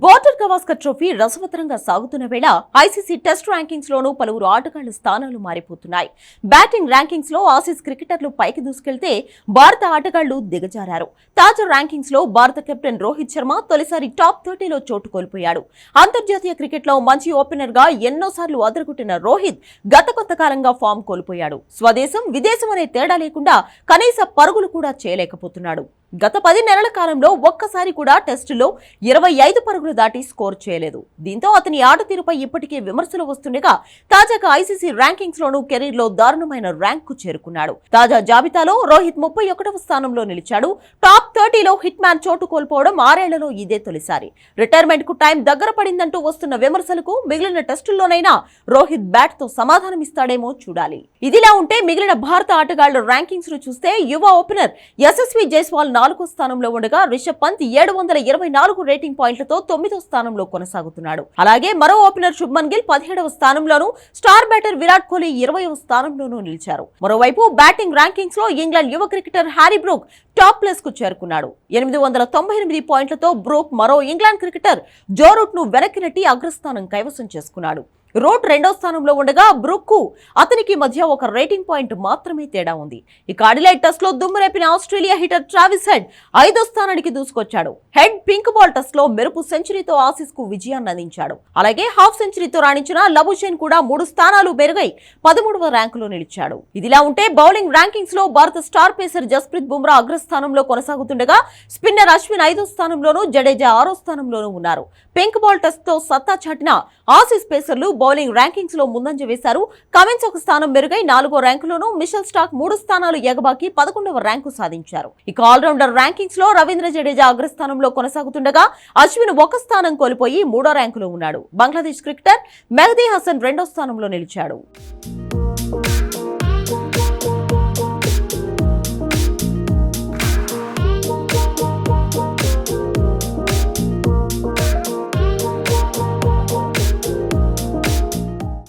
Border Gavaskar trophy రసవత్తరంగా సాగుతున్న వేళ ఐసీసీ టెస్ట్ ర్యాంకింగ్స్ లోనూ పలువురు ఆటగాళ్ళ స్థానాలు మారిపోతున్నాయి. బ్యాటింగ్ ర్యాంకింగ్స్లో ఆసీస్ క్రికెటర్లు పైకి దూసుకెళ్తే భారత ఆటగాళ్ళు దిగజారారు. తాజా ర్యాంకింగ్స్లో భారత కెప్టెన్ రోహిత్ శర్మ తొలిసారి టాప్ థర్టీలో చోటు కోల్పోయాడు. అంతర్జాతీయ క్రికెట్లో మంచి ఓపెనర్గా ఎన్నోసార్లు అదరగొట్టిన రోహిత్ గత కొంతకాలంగా ఫామ్ కోల్పోయాడు. స్వదేశం విదేశం అనే తేడా లేకుండా కనీస పరుగులు కూడా చేయలేకపోతున్నాడు. గత పది నెలల కాలంలో ఒక్కసారి కూడా టెస్టులో ఇరవై ఐదు పరుగులు దాటి స్కోర్ చేయలేదు. దీంతో అతని ఆట తీరుపై ఇప్పటికే విమర్శలు వస్తుండగా తాజాగా ఐసీసీ ర్యాంకింగ్స్ లోనూ కెరీర్లో దారుణమైన ర్యాంక్కు చేరుకున్నాడు. తాజా జాబితాలో రోహిత్ ముప్పై ఒకటవ స్థానంలో నిలిచాడు. టాప్ థర్టీలో హిట్ మ్యాన్ చోటు కోల్పోవడం ఆరేళ్ళలో ఇదే తొలిసారి. రిటైర్మెంట్కు టైం దగ్గర పడిందంటూ వస్తున్న విమర్శలకు మిగిలిన టెస్టుల్లోనైనా రోహిత్ బ్యాట్తో సమాధానం ఇస్తాడేమో చూడాలి. ఇదిలా ఉంటే మిగిలిన భారత ఆటగాళ్ళ ర్యాంకింగ్స్ను చూస్తే యువ ఓపెనర్ యశస్వి జైస్వాల్ నాలుగో స్థానంలో ఉండగా రిషబ్ పంత్ ఏడు వందల ఇరవై నాలుగు రేటింగ్ పాయింట్లతో తొమ్మిదో స్థానంలో కొనసాగుతున్నాడు. అలాగే మరో ఓపెనర్ శుభ్మన్ గిల్ పదిహేడవ స్థానంలోనూ స్టార్ బ్యాటర్ విరాట్ కోహ్లీ ఇరవైవ స్థానంలోనూ నిలిచారు. మరోవైపు బ్యాటింగ్ ర్యాంకింగ్స్లో ఇంగ్లాండ్ యువ క్రికెటర్ హ్యారీ బ్రూక్ టాప్ ప్లేస్కు చేరుకున్నాడు. ఎనిమిది వందల తొంభై ఎనిమిది పాయింట్లతో బ్రూక్ మరో ఇంగ్లాండ్ క్రికెటర్ జోరూట్ను వెనక్కి నెట్టి అగ్రస్థానం కైవసం చేసుకున్నాడు. రోడ్ రెండో స్థానంలో ఉండగా బ్రుక్కు అతనికి మధ్య ఒక రేటింగ్ పాయింట్ మాత్రమే తేడా ఉంది. ఇక అడిలైట్ టెస్ట్లో దుమ్మురేపిన ఆస్ట్రేలియా హిటర్ ట్రావిస్ హెడ్ ఐదో స్థానానికి దూసుకొచ్చాడు. హెడ్ పింక్ బాల్ టెస్ట్లో మెరుపు సెంచరీతో ఆసీస్కు విజయాన్ని అందించాడు. అలాగే హాఫ్ సెంచరీతో రాణించిన లబుషేన్ కూడా మూడు స్థానాలు మెరుగై పదమూడవ ర్యాంకులో నిలిచాడు. ఇదిలా ఉంటే బౌలింగ్ ర్యాంకింగ్స్లో భారత స్టార్ పేసర్ జస్ప్రీత్ బుమ్రా అగ్రస్థానంలో కొనసాగుతుండగా స్పిన్నర్ అశ్విన్ ఐదో స్థానంలోనూ జడేజా ఆరో స్థానంలోనూ ఉన్నారు. పింక్ బాల్ టెస్ట్తో సత్తా చాటిన ఆసీస్ పేసర్లు బౌలింగ్ ర్యాంకింగ్స్లో ముందంజ వేశారు. కమిన్స్ ఒక స్థానం మెరుగై నాలుగో ర్యాంకులోనూ మిషల్ స్టాక్ మూడు స్థానాలు ఎగబాకి పదకొండవ ర్యాంకు సాధించారు. ఇక ఆల్రౌండర్ ర్యాంకింగ్స్లో రవీంద్ర జడేజా అగ్రస్థానంలో కొనసాగుతుండగా అశ్విన్ ఒక స్థానం కోల్పోయి మూడో ర్యాంకులో ఉన్నాడు. బంగ్లాదేశ్ క్రికెటర్ మెహదీ హసన్ రెండో స్థానంలో నిలిచాడు.